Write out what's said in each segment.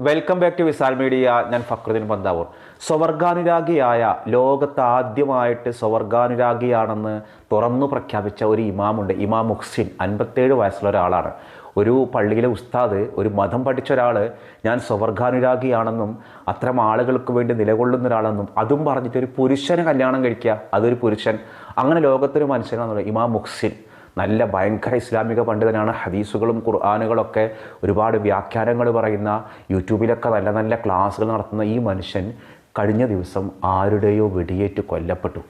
Welcome back to Visal media ഞാൻ ഫക്രുദ്ദീൻ പന്താവൂർ. സ്വവർഗാനുരാഗിയായ ലോകത്ത് ആദ്യമായിട്ട് സ്വവർഗാനുരാഗിയാണെന്ന് തുറന്നു പ്രഖ്യാപിച്ച ഒരു ഇമാമുണ്ട് ഇമാം മുഹ്സിൻ. അൻപത്തേഴ് വയസ്സുള്ള ഒരാളാണ്. ഒരു പള്ളിയിലെ ഉസ്താദ് ഒരു മതം പഠിച്ച ഒരാൾ ഞാൻ സ്വവർഗാനുരാഗിയാണെന്നും അത്തരം ആളുകൾക്ക് വേണ്ടി നിലകൊള്ളുന്ന ഒരാളെന്നും അതും പറഞ്ഞിട്ട് ഒരു പുരുഷനെ കല്യാണം കഴിക്കുക. അതൊരു പുരുഷൻ. അങ്ങനെ ലോകത്തൊരു മനുഷ്യനാണെന്നുള്ള ഇമാം മുഹ്സിൻ. നല്ല ഭയങ്കര ഇസ്ലാമിക പണ്ഡിതനാണ്. ഹദീസുകളും ഖുർആാനുകളൊക്കെ ഒരുപാട് വ്യാഖ്യാനങ്ങൾ പറയുന്ന യൂട്യൂബിലൊക്കെ നല്ല നല്ല ക്ലാസ്സുകൾ നടത്തുന്ന ഈ മനുഷ്യൻ കഴിഞ്ഞ ദിവസം ആരുടെയോ വെടിയേറ്റ് കൊല്ലപ്പെട്ടു.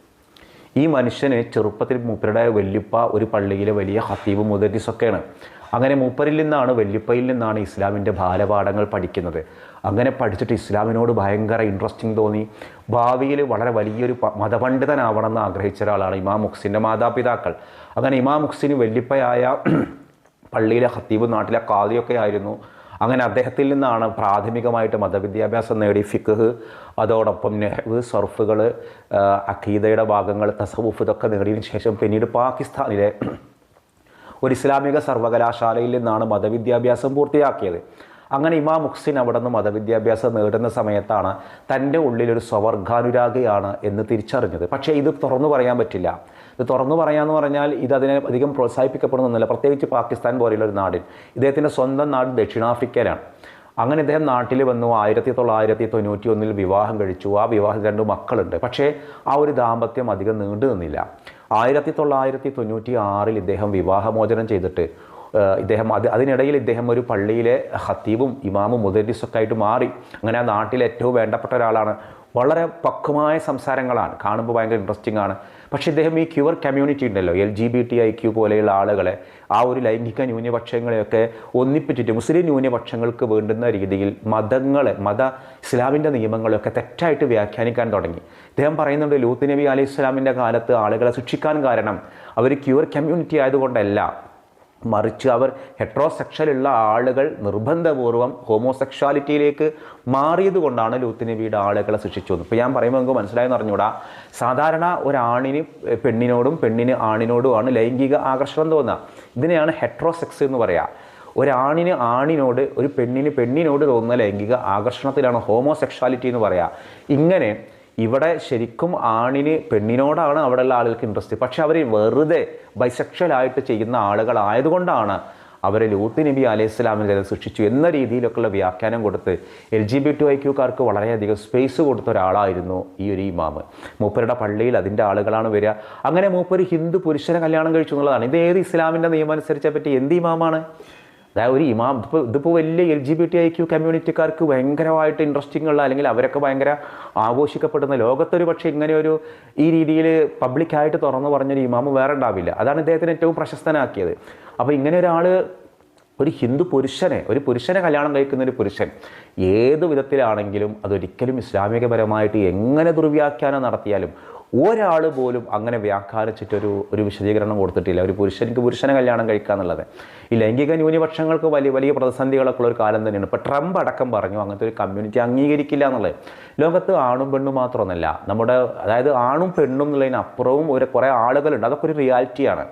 ഈ മനുഷ്യന് ചെറുപ്പത്തിൽ മൂപ്പരുടെ വല്യപ്പ ഒരു പള്ളിയിലെ വലിയ ഹത്തീബ് മുദരിസൊക്കെയാണ്. അങ്ങനെ മൂപ്പരിൽ നിന്നാണ് വല്യപ്പയിൽ നിന്നാണ് ഇസ്ലാമിന്റെ ബാലപാഠങ്ങൾ പഠിക്കുന്നത്. അങ്ങനെ പഠിച്ചിട്ട് ഇസ്ലാമിനോട് ഭയങ്കര ഇൻട്രസ്റ്റിംഗ് തോന്നി. ഭാവിയിൽ വളരെ വലിയൊരു മതപണ്ഡിതനാവണം മതപണ്ഡിതനാവണമെന്ന് ആഗ്രഹിച്ച ഒരാളാണ് ഇമാം മുക്സിന്റെ മാതാപിതാക്കൾ. അങ്ങനെ ഇമാം മുക്സിന് വല്യപ്പയായ പള്ളിയിലെ ഹത്തീബ് നാട്ടിലെ കാതിയൊക്കെ ആയിരുന്നു. അങ്ങനെ അദ്ദേഹത്തിൽ നിന്നാണ് പ്രാഥമികമായിട്ട് മതവിദ്യാഭ്യാസം നേടി. ഫിഖ് അതോടൊപ്പം നെഹ്വ് സർഫുകൾ അഖീദയുടെ ഭാഗങ്ങൾ തസവുഫ് ഇതൊക്കെ നേടിയതിനു ശേഷം പിന്നീട് പാകിസ്ഥാനിലെ ഒരു ഇസ്ലാമിക സർവകലാശാലയിൽ നിന്നാണ് മതവിദ്യാഭ്യാസം പൂർത്തിയാക്കിയത്. അങ്ങനെ ഇമാം മുഹ്സിൻ അവിടെ നിന്ന് മതവിദ്യാഭ്യാസം നേടുന്ന സമയത്താണ് തന്റെ ഉള്ളിലൊരു സ്വവർഗാനുരാഗിയാണ് എന്ന് തിരിച്ചറിഞ്ഞത്. പക്ഷേ ഇത് തുറന്നു പറയാൻ പറ്റില്ല. ഇത് തുറന്നു പറയാമെന്ന് പറഞ്ഞാൽ ഇത് അതിനെ അധികം പ്രോത്സാഹിപ്പിക്കപ്പെടുന്നൊന്നുമില്ല. പ്രത്യേകിച്ച് പാകിസ്ഥാൻ പോലെയുള്ള ഒരു നാടിൽ. ഇദ്ദേഹത്തിന്റെ സ്വന്തം നാട് ദക്ഷിണാഫ്രിക്കയിലാണ്. അങ്ങനെ ഇദ്ദേഹം നാട്ടിൽ വന്നു. ആയിരത്തി തൊള്ളായിരത്തി തൊണ്ണൂറ്റി ഒന്നിൽ വിവാഹം കഴിച്ചു. ആ വിവാഹം രണ്ട് മക്കളുണ്ട്. പക്ഷേ ആ ഒരു ദാമ്പത്യം അധികം നീണ്ടു നിന്നില്ല ആയിരത്തി തൊള്ളായിരത്തി തൊണ്ണൂറ്റി ആറിൽ ഇദ്ദേഹം വിവാഹമോചനം ചെയ്തിട്ട് ഇദ്ദേഹം അത് അതിനിടയിൽ ഇദ്ദേഹം ഒരു പള്ളിയിലെ ഹത്തീബും ഇമാമും മുദരിസൊക്കെ ആയിട്ട് മാറി. അങ്ങനെ ആ നാട്ടിലെ ഏറ്റവും വേണ്ടപ്പെട്ട ഒരാളാണ് വളരെ പക്വമായ സംസാരങ്ങളാണ്. കാണുമ്പോൾ ഭയങ്കര ഇൻട്രസ്റ്റിംഗ് ആണ്. പക്ഷേ ഇദ്ദേഹം ഈ ക്യൂർ കമ്മ്യൂണിറ്റി ഉണ്ടല്ലോ. L G B T I Q പോലെയുള്ള ആളുകളെ ആ ഒരു ലൈംഗിക ന്യൂനപക്ഷങ്ങളെയൊക്കെ ഒന്നിപ്പിച്ചിട്ട് മുസ്ലിം ന്യൂനപക്ഷങ്ങൾക്ക് വേണ്ടുന്ന രീതിയിൽ മതങ്ങളെ മത ഇസ്ലാമിന്റെ നിയമങ്ങളെയൊക്കെ തെറ്റായിട്ട് വ്യാഖ്യാനിക്കാൻ തുടങ്ങി. ഇദ്ദേഹം പറയുന്നുണ്ട് ലൂത്ത് നബി അലൈഹി ഇസ്ലാമിന്റെ കാലത്ത് ആളുകളെ ശിക്ഷിക്കാൻ കാരണം അവർ ക്യൂർ കമ്മ്യൂണിറ്റി ആയതുകൊണ്ടല്ല. മറിച്ച് അവർ ഹെട്രോസെക്ഷലുള്ള ആളുകൾ നിർബന്ധപൂർവം ഹോമോസെക്ഷാലിറ്റിയിലേക്ക് മാറിയത് കൊണ്ടാണ് നബിയുടെ ആളുകളെ ശിക്ഷിച്ചത്. ഇപ്പോൾ ഞാൻ പറയുമ്പോൾ നമുക്ക് മനസ്സിലായെന്ന് അറിഞ്ഞൂടാ സാധാരണ ഒരാണിന് പെണ്ണിനോടും പെണ്ണിന് ആണിനോടുമാണ് ലൈംഗിക ആകർഷണം തോന്നുക. ഇതിനെയാണ് ഹെട്രോസെക്സ് എന്ന് പറയുക ഒരാണിന് ആണിനോട് ഒരു പെണ്ണിന് പെണ്ണിനോട് തോന്നുന്ന ലൈംഗിക ആകർഷണത്തിലാണ് ഹോമോസെക്ഷാലിറ്റി എന്ന് പറയുക ഇങ്ങനെ ഇവിടെ ശരിക്കും ആണിന് പെണ്ണിനോടാണ് അവിടെയുള്ള ആളുകൾക്ക് ഇൻട്രസ്റ്റ് പക്ഷെ അവർ വെറുതെ ബൈസെക്ഷൽ ആയിട്ട് ചെയ്യുന്ന ആളുകളായതുകൊണ്ടാണ് അവരെ ലൂത്ത് നബി അലൈഹി സ്വലാമിനെ സൃഷ്ടിച്ചു എന്ന രീതിയിലൊക്കെയുള്ള വ്യാഖ്യാനം കൊടുത്ത് L G B T I വളരെയധികം സ്പേസ് കൊടുത്ത ഒരാളായിരുന്നു ഈ ഒരു ഇമാമ് മൂപ്പരുടെ പള്ളിയിൽ അതിന്റെ ആളുകളാണ് വരിക. അങ്ങനെ മൂപ്പര് ഹിന്ദു പുരുഷനെ കല്യാണം കഴിച്ചു എന്നുള്ളതാണ്. ഇത് ഏത് ഇസ്ലാമിന്റെ നിയമം അനുസരിച്ചെ പറ്റി എന്ത് ഇമാമാണ്? അതായത് ഒരു ഇമാം ഇതിപ്പോൾ ഇതിപ്പോൾ വലിയ L G B T I Q കമ്മ്യൂണിറ്റിക്കാർക്ക് ഭയങ്കരമായിട്ട് ഇൻട്രസ്റ്റിംഗ് ഉള്ള അല്ലെങ്കിൽ അവരൊക്കെ ഭയങ്കര ആഘോഷിക്കപ്പെടുന്ന ലോകത്തൊരു പക്ഷേ ഇങ്ങനെ ഒരു ഈ രീതിയിൽ പബ്ലിക്കായിട്ട് തുറന്നു പറഞ്ഞൊരു ഇമാമ് വേറെ ഉണ്ടാവില്ല. അതാണ് ഇദ്ദേഹത്തിന് ഏറ്റവും പ്രശസ്തനാക്കിയത്. അപ്പോൾ ഇങ്ങനെ ഒരാൾ ഒരു ഹിന്ദു പുരുഷനെ ഒരു പുരുഷനെ കല്യാണം കഴിക്കുന്ന ഒരു പുരുഷൻ ഏത് വിധത്തിലാണെങ്കിലും അതൊരിക്കലും ഇസ്ലാമികപരമായിട്ട് എങ്ങനെ ദുർവ്യാഖ്യാനം നടത്തിയാലും ഒരാൾ പോലും അങ്ങനെ വ്യാഖ്യാനിച്ചിട്ടൊരു ഒരു വിശദീകരണം കൊടുത്തിട്ടില്ല. ഒരു പുരുഷനിക്ക് പുരുഷനെ കല്യാണം കഴിക്കുക എന്നുള്ളത്. ഈ ലൈംഗിക ന്യൂനപക്ഷങ്ങൾക്ക് വലിയ വലിയ പ്രതിസന്ധികളൊക്കെ ഉള്ള ഒരു കാലം തന്നെയാണ്. ഇപ്പോൾ ട്രംപ് അടക്കം പറഞ്ഞു അങ്ങനത്തെ ഒരു കമ്മ്യൂണിറ്റി അംഗീകരിക്കില്ല എന്നുള്ളത്. ലോകത്ത് ആണും പെണ്ണും മാത്രമൊന്നുമല്ല. നമ്മുടെ അതായത് ആണും പെണ്ണും എന്നുള്ളതിനപ്പുറവും ഒരു കുറേ ആളുകളുണ്ട്. അതൊക്കെ ഒരു റിയാലിറ്റിയാണ്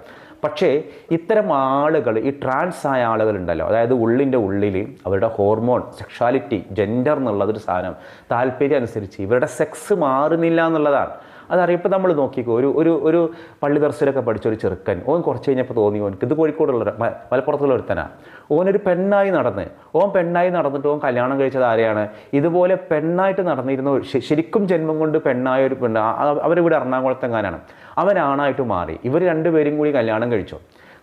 പക്ഷേ ഇത്തരം ആളുകൾ ഈ ട്രാൻസ് ആയ ആളുകളുണ്ടല്ലോ. അതായത് ഉള്ളിന്റെ ഉള്ളിൽ അവരുടെ ഹോർമോൺ സെക്ഷാലിറ്റി ജെൻഡർ എന്നുള്ളതൊരു സാധനം താല്പര്യം അനുസരിച്ച് ഇവരുടെ സെക്സ് മാറുന്നില്ല എന്നുള്ളതാണ്. അതറിയപ്പോൾ നമ്മൾ നോക്കിക്കോ ഒരു ഒരു ഒരു പള്ളി ദർശനമൊക്കെ പഠിച്ച ഒരു ചെറുക്കൻ ഓൻ കുറച്ച് കഴിഞ്ഞപ്പോൾ തോന്നി ഓനക്ക് ഇത് കോഴിക്കോടുള്ള മലപ്പുറത്തുള്ള ഒരുത്തനാണ് ഓനൊരു പെണ്ണായി നടന്ന് ഓൻ പെണ്ണായി നടന്നിട്ട് ഓൻ കല്യാണം കഴിച്ചത് ആരെയാണ്? ഇതുപോലെ പെണ്ണായിട്ട് നടന്നിരുന്ന ശരിക്കും ജന്മം കൊണ്ട് പെണ്ണായ ഒരു പെണ്ണ് അവരിവിടെ എറണാകുളത്തെങ്ങാനാണ്? അവനാണായിട്ട് മാറി. ഇവർ രണ്ടുപേരും കൂടി കല്യാണം കഴിച്ചു.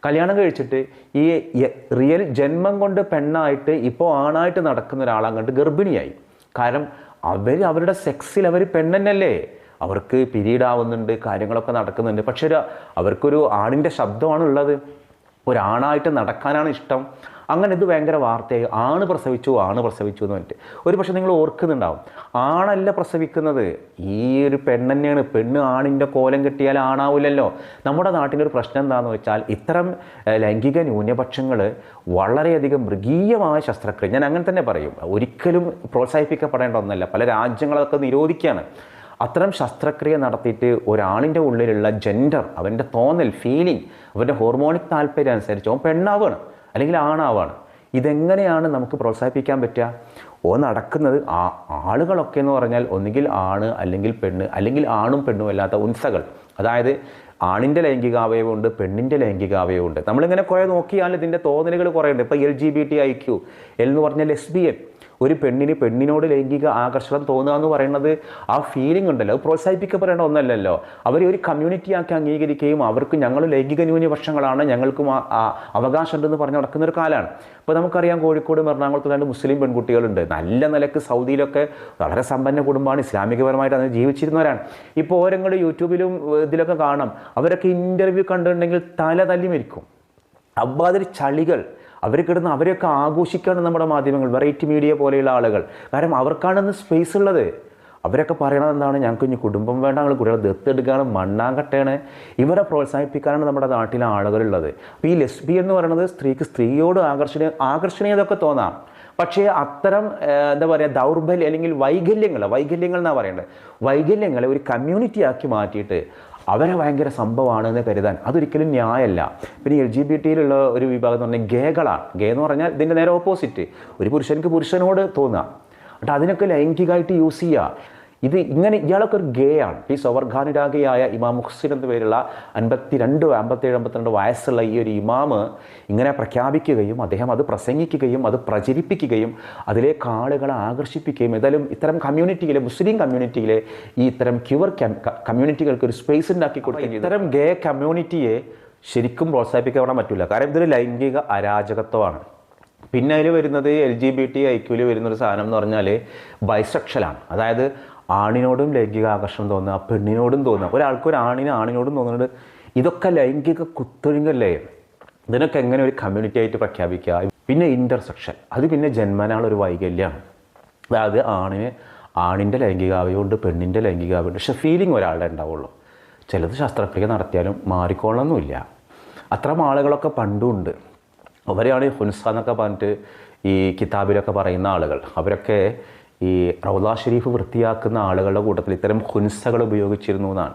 കല്യാണം കഴിച്ചിട്ട് ഈ റിയൽ ജന്മം കൊണ്ട് പെണ്ണായിട്ട് ഇപ്പോൾ ആണായിട്ട് നടക്കുന്ന ഒരാളങ്ങോട്ട് ഗർഭിണിയായി. കാരണം അവർ അവരുടെ സെക്സിൽ അവർ പെണ്ണെന്നല്ലേ? അവർക്ക് പിരീഡ് ആവുന്നുണ്ട് കാര്യങ്ങളൊക്കെ നടക്കുന്നുണ്ട്. പക്ഷെ ഒരു അവർക്കൊരു ആണിന്റെ ശബ്ദമാണ് ഉള്ളത് ഒരാണായിട്ട് നടക്കാനാണ് ഇഷ്ടം. അങ്ങനെ ഇത് ഭയങ്കര വാർത്തയായി. ആണ് പ്രസവിച്ചു ആണ് പ്രസവിച്ചു എന്ന് പറഞ്ഞിട്ട്. ഒരു പക്ഷേ നിങ്ങൾ ഓർക്കുന്നുണ്ടാവും. ആണല്ല പ്രസവിക്കുന്നത്. ഈ ഒരു പെണ്ണെന്നെയാണ് പെണ്ണ് ആണിന്റെ കോലം കിട്ടിയാൽ ആണാവില്ലല്ലോ. നമ്മുടെ നാട്ടിലൊരു പ്രശ്നം എന്താണെന്ന് വെച്ചാൽ ഇത്തരം ലൈംഗിക ന്യൂനപക്ഷങ്ങൾ വളരെയധികം മൃഗീയമായ ശസ്ത്രക്രിയ. ഞാൻ അങ്ങനെ തന്നെ പറയും. ഒരിക്കലും പ്രോത്സാഹിപ്പിക്കപ്പെടേണ്ട ഒന്നല്ല. പല രാജ്യങ്ങളൊക്കെ നിരോധിക്കുകയാണ്. അത്തരം ശസ്ത്രക്രിയ നടത്തിയിട്ട് ഒരാളിന്റെ ഉള്ളിലുള്ള ജെൻഡർ അവന്റെ തോന്നൽ ഫീലിംഗ് അവന്റെ ഹോർമോണിക് താല്പര്യം അനുസരിച്ച് അവൻ പെണ്ണാവാണ് അല്ലെങ്കിൽ ആണാവാണ്. ഇതെങ്ങനെയാണ് നമുക്ക് പ്രോത്സാഹിപ്പിക്കാൻ പറ്റുക? ഓ നടക്കുന്നത് ആ ആളുകളൊക്കെ എന്ന് പറഞ്ഞാൽ ഒന്നുകിൽ ആണ് അല്ലെങ്കിൽ പെണ്ണ് അല്ലെങ്കിൽ ആണും പെണ്ണും അല്ലാത്ത ഉൻസകൾ. അതായത് ആണിന്റെ ലൈംഗികാവയവുണ്ട് പെണ്ണിന്റെ ലൈംഗികാവയവുണ്ട് നമ്മളിങ്ങനെ കുറേ നോക്കിയാൽ ഇതിന്റെ തോന്നലുകൾ കുറേ ഉണ്ട്. ഇപ്പോൾ L G B T I Q L എന്ന് പറഞ്ഞാൽ ലെസ്ബിയൻ ഒരു പെണ്ണിന് പെണ്ണിനോട് ലൈംഗിക ആകർഷണം തോന്നുക എന്ന് പറയുന്നത് ആ ഫീലിംഗ് ഉണ്ടല്ലോ. അത് പ്രോത്സാഹിപ്പിക്കപ്പെടേണ്ട ഒന്നല്ലല്ലോ. അവരെ ഒരു കമ്മ്യൂണിറ്റിയാക്കി അംഗീകരിക്കുകയും അവർക്ക് ഞങ്ങൾ ലൈംഗിക ന്യൂനപക്ഷങ്ങളാണ് ഞങ്ങൾക്കും അവകാശമുണ്ടെന്ന് പറഞ്ഞ് നടക്കുന്ന ഒരു കാലമാണ് ഇപ്പോൾ നമുക്കറിയാം കോഴിക്കോട് എറണാകുളത്ത് രണ്ട് മുസ്ലിം പെൺകുട്ടികളുണ്ട്. നല്ല നിലയ്ക്ക് സൗദിയിലൊക്കെ വളരെ സമ്പന്ന കുടുംബമാണ് ഇസ്ലാമികപരമായിട്ട് അതിന് ജീവിച്ചിരുന്നവരാണ്. ഇപ്പോൾ ഓരങ്ങൾ യൂട്യൂബിലും ഇതിലൊക്കെ കാണാം. അവരൊക്കെ ഇന്റർവ്യൂ കണ്ടിട്ടുണ്ടെങ്കിൽ തല തല്ലി മരിക്കും. അബ്ബാതിരി ചളികൾ. അവർ കിടന്ന് അവരെയൊക്കെ ആഘോഷിക്കുകയാണ് നമ്മുടെ മാധ്യമങ്ങൾ വെറൈറ്റി മീഡിയ പോലെയുള്ള ആളുകൾ. കാരണം അവർക്കാണെന്ന് സ്പേസ് ഉള്ളത്. അവരൊക്കെ പറയണത് എന്താണ്? ഞങ്ങൾക്ക് ഇനി കുടുംബം വേണ്ട ഞങ്ങൾ കുട്ടികളെ ദത്തെടുക്കുകയാണ് മണ്ണാങ്കട്ടയാണ് ഇവരെ പ്രോത്സാഹിപ്പിക്കാനാണ് നമ്മുടെ നാട്ടിലെ ആളുകളുള്ളത്. അപ്പോൾ ഈ ലെസ്ബി എന്ന് പറയുന്നത് സ്ത്രീക്ക് സ്ത്രീയോട് ആകർഷണീയ ആകർഷണീയതൊക്കെ തോന്നാം. പക്ഷേ അത്തരം എന്താ പറയുക ദൗർബല്യം അല്ലെങ്കിൽ വൈകല്യങ്ങൾ വൈകല്യങ്ങൾ എന്നാണ് പറയേണ്ടത് വൈകല്യങ്ങളെ ഒരു കമ്മ്യൂണിറ്റി ആക്കി മാറ്റിയിട്ട് അവരെ ഭയങ്കര സംഭവമാണെന്ന് കരുതാൻ അതൊരിക്കലും ന്യായമല്ല. പിന്നെ എൽ ജി ബി ടിയിലുള്ള ഒരു വിഭാഗം എന്ന് പറഞ്ഞാൽ ഗേകളാണ് ഗേ എന്ന് പറഞ്ഞാൽ ഇതിന്റെ നേരെ ഓപ്പോസിറ്റ്. ഒരു പുരുഷനിക്ക് പുരുഷനോട് തോന്നുക എന്നിട്ട് അതിനൊക്കെ ലൈംഗികമായിട്ട് യൂസ് ചെയ്യുക ഇത് ഇങ്ങനെ ഇയാളൊക്കെ ഒരു ഗേ ആണ് ഈ സ്വവർഗാനുരാഗിയായ ഇമാം മുഹ്സിൻ എന്ന പേരുള്ള അൻപത്തി രണ്ട് അമ്പത്തേഴ് അമ്പത്തിരണ്ട് വയസ്സുള്ള ഈ ഒരു ഇമാമ് ഇങ്ങനെ പ്രഖ്യാപിക്കുകയും അദ്ദേഹം അത് പ്രസംഗിക്കുകയും അത് പ്രചരിപ്പിക്കുകയും അതിലേക്ക് ആളുകളെ ആകർഷിപ്പിക്കുകയും ഏതായാലും ഇത്തരം കമ്മ്യൂണിറ്റിയിലെ മുസ്ലിം കമ്മ്യൂണിറ്റിയിലെ ഈ ഇത്തരം ക്യൂർ കമ്മ്യൂണിറ്റികൾക്ക് ഒരു സ്പേസ് ഉണ്ടാക്കി കൊടുക്കുകയും ഇത്തരം ഗേ കമ്മ്യൂണിറ്റിയെ ശരിക്കും പ്രോത്സാഹിപ്പിക്കാൻ പറ്റില്ല കാരണം ഇതൊരു ലൈംഗിക അരാജകത്വമാണ്. പിന്നെ അതിൽ വരുന്നത് എൽ ജി ബി ടി ഐക്യൂൽ വരുന്നൊരു സാധനം എന്ന് പറഞ്ഞാൽ ബൈസെക്ഷലാണ്. അതായത് ആണിനോടും ലൈംഗിക ആകർഷണം തോന്നുക പെണ്ണിനോടും തോന്നുക. ഒരാൾക്ക് ഒരു ആണിന് ആണിനോടും തോന്നുന്നത് ഇതൊക്കെ ലൈംഗിക കുത്തൊഴുങ്ങല്ലേ ഇതിനൊക്കെ എങ്ങനെ ഒരു കമ്മ്യൂണിറ്റി ആയിട്ട് പ്രഖ്യാപിക്കുക? പിന്നെ ഇന്റർസെക്ഷൻ അത് പിന്നെ ജന്മനാളൊരു വൈകല്യമാണ് അതായത് ആണിന് ആണിന്റെ ലൈംഗികാവയുണ്ട് പെണ്ണിന്റെ ലൈംഗികാവയുണ്ട് പക്ഷെ ഫീലിംഗ് ഒരാളുടെ ഉണ്ടാവുള്ളൂ. ചിലത് ശസ്ത്രക്രിയ നടത്തിയാലും മാറിക്കോളണമെന്നില്ല അത്തരം ആളുകളൊക്കെ പണ്ടും ഉണ്ട് അവരെയാണ് ഹുൻസ എന്നൊക്കെ പറഞ്ഞിട്ട് ഈ കിതാബിലൊക്കെ പറയുന്ന ആളുകൾ. അവരൊക്കെ ഈ റൗദ ഷെരീഫ് വൃത്തിയാക്കുന്ന ആളുകളുടെ കൂട്ടത്തിൽ ഇത്തരം ഹുൻസകൾ ഉപയോഗിച്ചിരുന്നു എന്നാണ്.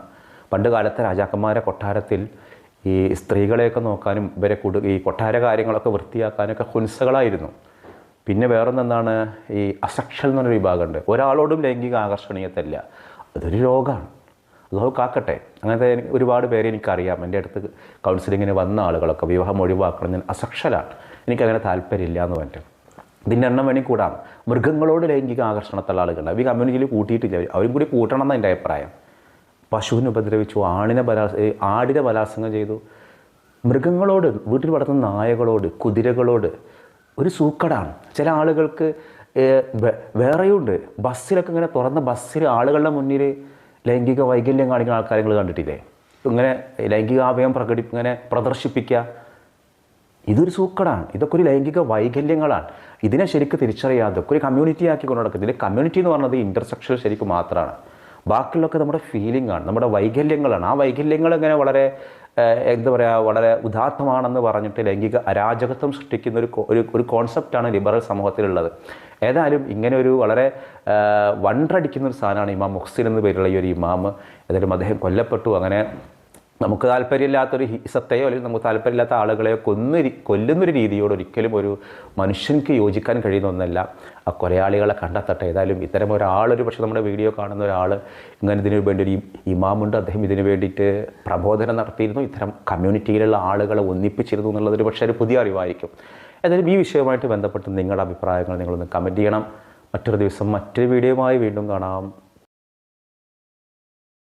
പണ്ട് കാലത്തെ രാജാക്കന്മാരെ കൊട്ടാരത്തിൽ ഈ സ്ത്രീകളെയൊക്കെ നോക്കാനും ഇവരെ കൂടു ഈ കൊട്ടാര കാര്യങ്ങളൊക്കെ വൃത്തിയാക്കാനൊക്കെ ഹുൻസകളായിരുന്നു പിന്നെ വേറൊന്നെന്താണ്? ഈ അസക്ഷൽ എന്നൊരു വിഭാഗമുണ്ട്. ഒരാളോടും ലൈംഗിക ആകർഷണീയത്തല്ല അതൊരു രോഗമാണ്. അള്ളാഹു കാക്കട്ടെ. അങ്ങനത്തെ ഒരുപാട് പേരെ എനിക്കറിയാം. എന്റെ അടുത്ത് കൗൺസിലിങ്ങിന് വന്ന ആളുകളൊക്കെ വിവാഹം ഒഴിവാക്കണം. ഞാൻ അസക്ഷലാണ്. എനിക്കങ്ങനെ താല്പര്യമില്ല എന്ന് പറഞ്ഞിട്ട്. ഇതിന്റെ എണ്ണം വേണമെങ്കിൽ കൂടാം. മൃഗങ്ങളോട് ലൈംഗിക ആകർഷണത്തുള്ള ആളുകളുണ്ട്. അവർ കമ്മ്യൂണിറ്റിയിൽ കൂട്ടിയിട്ടില്ല. അവരും കൂടി കൂട്ടണം എന്നാണ് എന്റെ അഭിപ്രായം. പശുവിനെ ഉപദ്രവിച്ചു ആണിനെ ബലാ ആടിനെ ബലാത്സംഗം ചെയ്തു. മൃഗങ്ങളോട് വീട്ടിൽ വളർത്തുന്ന നായകളോട് കുതിരകളോട് ഒരു സൂക്കടാണ്. ചില ആളുകൾക്ക് വേറെയുണ്ട്. ബസ്സിലൊക്കെ ഇങ്ങനെ തുറന്ന ബസ്സിൽ ആളുകളുടെ മുന്നിൽ ലൈംഗിക വൈകല്യം കാണിക്കുന്ന ആൾക്കാരെ കണ്ടിട്ടില്ലേ? ഇങ്ങനെ ലൈംഗികാവയം പ്രകടി ഇങ്ങനെ പ്രദർശിപ്പിക്കുക. ഇതൊരു സൂക്കടാണ്. ഇതൊക്കെ ഒരു ലൈംഗിക വൈകല്യങ്ങളാണ്. ഇതിനെ ശരിക്കും തിരിച്ചറിയാതെ ഒരു കമ്മ്യൂണിറ്റി ആക്കി കൊണ്ട് ഇതിന്റെ കമ്മ്യൂണിറ്റി എന്ന് പറഞ്ഞത് ഇന്റർസെക്ഷൽ ശരിക്കും മാത്രമാണ് ബാക്കിയുള്ളൊക്കെ നമ്മുടെ ഫീലിംഗ് ആണ്. നമ്മുടെ വൈകല്യങ്ങളാണ്. ആ വൈകല്യങ്ങൾ ഇങ്ങനെ വളരെ എന്താ പറയുക വളരെ ഉദാത്തമാണെന്ന് പറഞ്ഞിട്ട് ലൈംഗിക അരാജകത്വം സൃഷ്ടിക്കുന്ന ഒരു ഒരു കോൺസെപ്റ്റാണ് ലിബറൽ സമൂഹത്തിലുള്ളത്. ഏതായാലും ഇങ്ങനെ ഒരു വളരെ വണ്ടടിക്കുന്ന ഒരു സാധനമാണ് ഇമാം മുഹ്സിൻ എന്ന പേരുള്ള ഈ ഒരു ഇമാം ഏതായാലും അദ്ദേഹം കൊല്ലപ്പെട്ടു. അങ്ങനെ നമുക്ക് താല്പര്യമില്ലാത്തൊരു ഹിസത്തെയോ അല്ലെങ്കിൽ നമുക്ക് താല്പര്യമില്ലാത്ത ആളുകളെ കൊന്നു കൊല്ലുന്നൊരു രീതിയോട് ഒരിക്കലും ഒരു മനുഷ്യൻക്ക് യോജിക്കാൻ കഴിയുന്ന ഒന്നല്ല. ആ കൊലയാളികളെ കണ്ടെത്തട്ടെ. ഏതായാലും ഇത്തരം ഒരാളൊരു പക്ഷേ നമ്മുടെ വീഡിയോ കാണുന്ന ഒരാൾ ഇങ്ങനെ ഇതിനു വേണ്ടി ഒരു ഇമാമുണ്ട്. അദ്ദേഹം ഇതിനു വേണ്ടിയിട്ട് പ്രബോധനം നടത്തിയിരുന്നു. ഇത്തരം കമ്മ്യൂണിറ്റിയിലുള്ള ആളുകളെ ഒന്നിപ്പിച്ചിരുന്നു എന്നുള്ളതൊരു പക്ഷേ ഒരു പുതിയ അറിവായിരിക്കും. ഏതായാലും ഈ വിഷയവുമായിട്ട് ബന്ധപ്പെട്ട് നിങ്ങളുടെ അഭിപ്രായങ്ങൾ നിങ്ങളൊന്ന് കമന്റ് ചെയ്യണം. മറ്റൊരു ദിവസം മറ്റൊരു വീഡിയോയുമായി വീണ്ടും കാണാം.